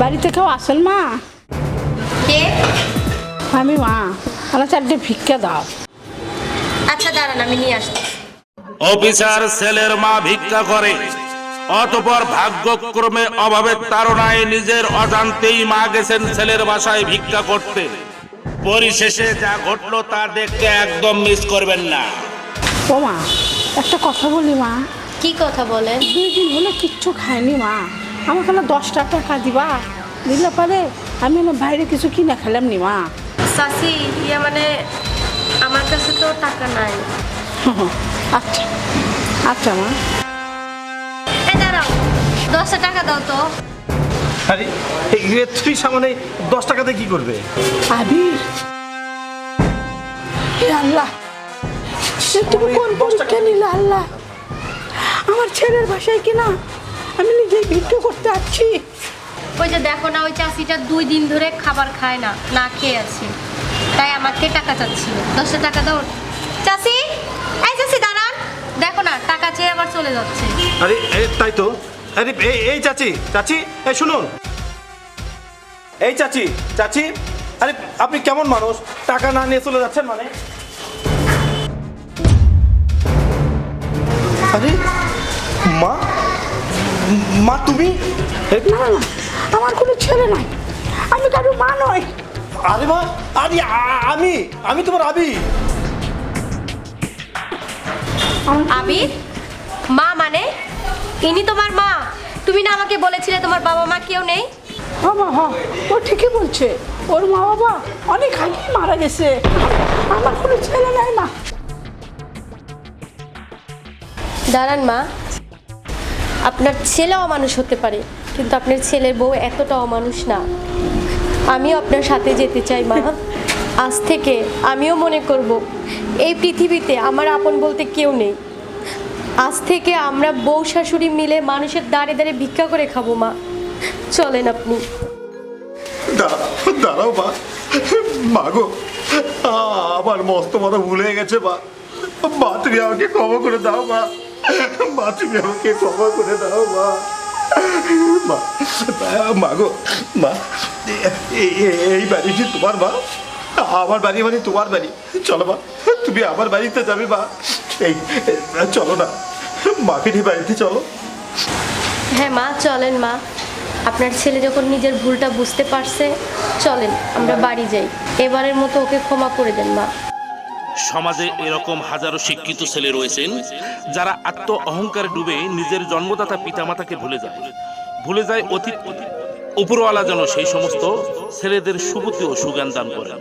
বাড়িতে কেউ আসেন মা? কে? আমি মা। আমার চারটে ভিক্ষা দাও। আচ্ছা দাঁড়ান আমি নিয়ে আসছি। অফিসার ছেলের মা ভিক্ষা করে। অতপর ভাগ্যক্রমে অভাবের তাড়নায় নিজের অজান্তেই মা গেছেন ছেলের বাসায় ভিক্ষা করতে। পরিশেষে যা ঘটলো তা দেখতে একদম মিস করবেন না। ও মা একটা কথা বলি মা। কি কথা বলেন? দুই দিন হলে কিচ্ছু খায়নি মা। আমাকে না দশটা টাকা দিবা। দিলে পারে আমি না বাইরে কিছু কিনে খেলাম নি মা। সাসি ইয়ে মানে আমার কাছে তো টাকা নাই। আচ্ছা আচ্ছা মা। এই দাঁড়াও দশটা টাকা দাও তো। আরে তুই সামনে দশ টাকাতে কি করবে? আবির। আল্লাহ সে তুমি কোন পরীক্ষা নিলে আল্লাহ? আমার ছেলের বাসায় কিনা আমি করতে আসছি। ওই যে দেখো না ওই চাষিটা দুই দিন ধরে খাবার খায় না না খেয়ে আছে। তাই আমাকে টাকা চাচ্ছিল। দশটা টাকা দাও চাষি এই চাষি দাঁড়ান। দেখো না টাকা চেয়ে আবার চলে যাচ্ছে। আরে এ, তাই তো। আরে এই এই চাচি চাচি এই শুনুন। এই চাচি চাচি আরে আপনি কেমন মানুষ? টাকা না নিয়ে চলে যাচ্ছেন মানে? আরে মা? মা তুমি? না না আমার কোনো ছেলে নাই। আমি কারও মা নয় আরে মা আরে আমি আমি তোমার আবি। আবির মা মানে? ইনি তোমার মা। তুমি না আমাকে বলেছিলে তোমার বাবা মা কেউ নেই? বাবা হ ও ঠিকই বলছে। ওর মা বাবা অনেক আগেই মারা গেছে। আমার কোনো ছেলে নাই মা। দাঁড়ান মা। আপনার ছেলেও মানুষ হতে পারে, কিন্তু আপনার ছেলের বউ এতটাও মানুষ না। আমিও আপনার সাথে যেতে চাই, মা। আজ থেকে আমিও মনে করব, এই পৃথিবীতে আমার আপন বলতে কেউ নেই। আজ থেকে আমরা বউ শাশুড়ি মিলে মানুষের দাঁড়ে দাঁড়ে ভিক্ষা করে খাব, মা। চলেন আপনি। দাঁড়াও মা। মা গো আমার মস্ত মাথা ভুলে গেছে, মা। মা, তুমি আমাকে ক্ষমা করে দাও, মা। মা, তুমি আমাকে ক্ষমা করে দাও, মা। মা মা গো, মা এই বাড়িটি তোমার, মা, আমার বাড়ি মানে তোমার বাড়ি। চলো, মা, তুমি আমার বাড়িতে যাবে, মা। এই চলো না, মাকে নিয়ে বাড়িতে চলো। হ্যাঁ মা, চলেন, মা। আপনার ছেলে যখন নিজের ভুলটা বুঝতে পারছে, চলেন, আমরা বাড়ি যাই। এবারের মতো ওকে ক্ষমা করে দেন, মা। সমাজে এরকম হাজারো শিক্ষিত ছেলে রয়েছেন, যারা আত্ম অহংকারে ডুবে নিজের জন্মদাতা পিতামাতাকে ভুলে যায়। ভুলে যায় অতীত, উপরওয়ালা যেন সেই সমস্ত ছেলেদের সুবুতি ও সুজ্ঞান দান করেন।